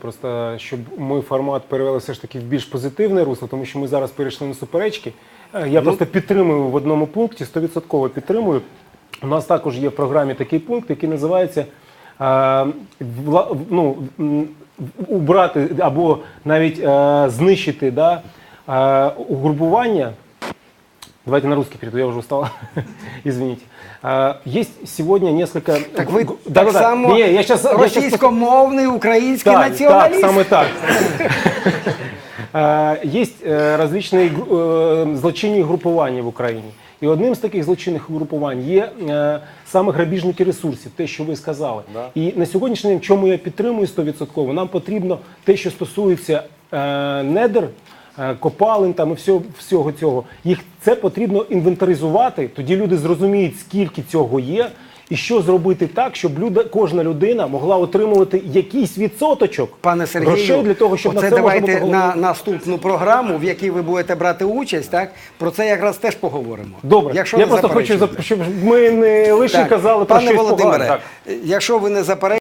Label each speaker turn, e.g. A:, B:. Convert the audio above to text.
A: Просто щоб ми формат перевели все ж таки в більш позитивне русло, тому що ми зараз перейшли на суперечки. Е, Я просто підтримую в одному пункті, 100% підтримую. У нас також є в програмі такий пункт, який називається е, вла- ну, убрати або навіть е, знищити да, е, угрупування. Давайте на русский перейду, я уже устал. Извините. А, Есть сегодня несколько...
B: Так ви
A: Г-
B: так
A: Да-да-да.
B: само
A: Не, я щас- я щас
B: російськомовний український
A: так,
B: націоналіст.
A: Так, саме так. Е, Є е, различні е, злочинні групування в Україні. І одним з таких злочинних групувань є е, саме грабіжники ресурсів, те, що ви сказали. І на сьогоднішній день, чому я підтримую 100%, нам потрібно те, що стосується е, недр, е, копалин там і всього, всього цього. Їх це потрібно інвентаризувати. Тоді люди зрозуміють, скільки цього є, і що зробити так, щоб люда, кожна людина могла отримувати якийсь відсоточок
B: Пане Сергію,
A: грошей для того, щоб на це можна
B: давайте
A: було
B: на наступну програму, в якій ви будете брати участь, так про це якраз теж поговоримо.
A: Добре,
B: Якщо
A: я просто хочу, щоб ми не лише
B: Так,
A: казали про
B: пане
A: щось
B: Володимире,
A: погане. Так.
B: якщо ви не заперечуєте,